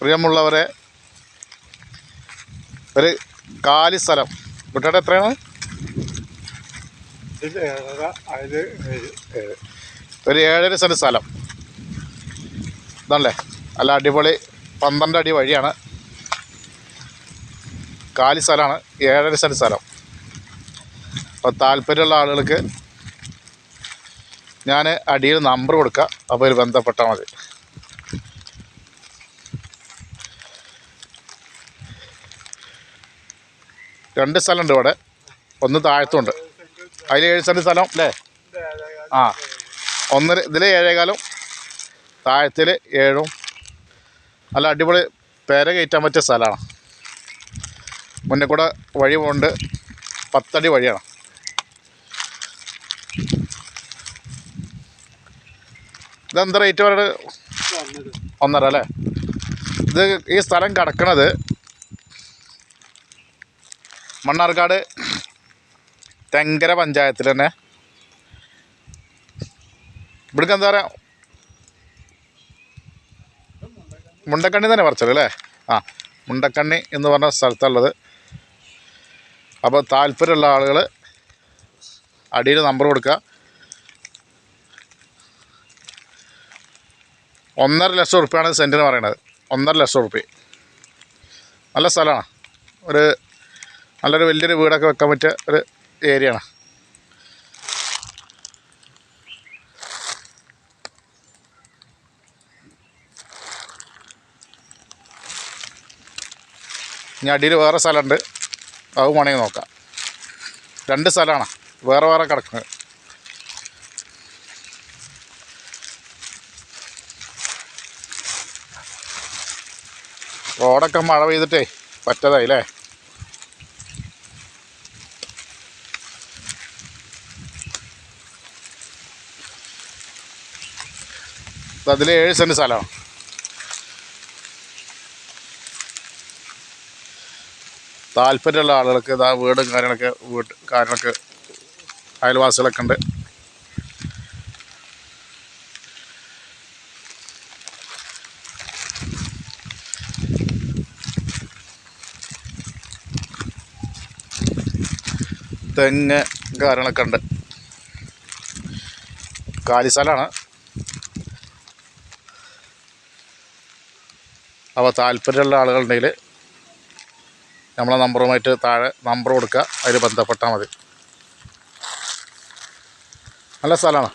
പ്രിയമുള്ളവരെ ഒരു കാലി സ്ഥലം. കുട്ടിയുടെ എത്രയാണ്? ഒരു ഏഴര സെന്റ് സ്ഥലം. ഇതല്ലേ നല്ല അടിപൊളി പന്ത്രണ്ട് അടി വഴിയാണ്. കാലി സ്ഥലമാണ് ഏഴര സെന്റ് സ്ഥലം. അപ്പോൾ താല്പര്യമുള്ള ആളുകൾക്ക് ഞാൻ അടിയിൽ നമ്പർ കൊടുക്കുക അപ്പോൾ ഒരു ബന്ധപ്പെട്ടാൽ മതി. രണ്ട് സ്ഥലമുണ്ട് ഇവിടെ. ഒന്ന് താഴത്തുണ്ട് അതിൽ ഏഴ് സെന്റ് സ്ഥലം അല്ലേ? ആ. ഒന്നര ഇതിൽ ഏഴേകാലും താഴത്തിൽ ഏഴും. നല്ല അടിപൊളി പേര കയറ്റാൻ പറ്റിയ സ്ഥലമാണ്. മുന്നേ കൂടെ വഴി പോകുന്നുണ്ട് പത്തടി വഴിയാണ്. ഇതെന്താ റേറ്റ് പറയുന്നത് ഒന്നര അല്ലേ? ഇത് ഈ സ്ഥലം കിടക്കണത് മണ്ണാർക്കാട് തെങ്കര പഞ്ചായത്തിൽ തന്നെ. ഇവിടേക്ക് എന്താ പറയുക മുണ്ടക്കണ്ണി തന്നെ പറിച്ചത് അല്ലേ? ആ മുണ്ടക്കണ്ണി എന്ന് പറഞ്ഞ സ്ഥലത്തുള്ളത് അപ്പോൾ താല്പര്യമുള്ള ആളുകൾ അടിയിൽ നമ്പർ കൊടുക്കുക. ഒന്നര ലക്ഷം ഉറുപ്പ്യാണ് സെന്റിന് പറയണത് ഒന്നര ലക്ഷം ഉറുപ്പ്യ നല്ല സ്ഥലമാണ്. ഒരു നല്ലൊരു വലിയൊരു വീടൊക്കെ വെക്കാൻ പറ്റിയ ഒരു ഏരിയയാണ്. ഇനി അടിയിൽ വേറെ സ്ഥലമുണ്ട്. അത് വേണമെങ്കിൽ നോക്കാം. രണ്ട് സ്ഥലമാണ്. വേറെ വേറെ കിടക്കുന്നത്. റോഡൊക്കെ മഴ പെയ്തിട്ടേ പറ്റതായി അതിൽ ഏഴ് സെന്റ് സ്ഥലമാണ് താല്പര്യമുള്ള ആളുകൾക്ക് ഇതാ വീടും കാര്യങ്ങളൊക്കെ വീട്ട് കാര്യങ്ങളൊക്കെ അയൽവാസികളൊക്കെ ഉണ്ട്. തെങ്ങ് കാര്യങ്ങളൊക്കെ ഉണ്ട്. കാലി സ്ഥലമാണ് അപ്പോൾ താല്പര്യമുള്ള ആളുകളുണ്ടെങ്കിൽ നമ്മളെ നമ്പറുമായിട്ട് താഴെ നമ്പർ കൊടുക്കുക. അതിൽ ബന്ധപ്പെട്ടാൽ മതി. നല്ല സ്ഥലമാണ്.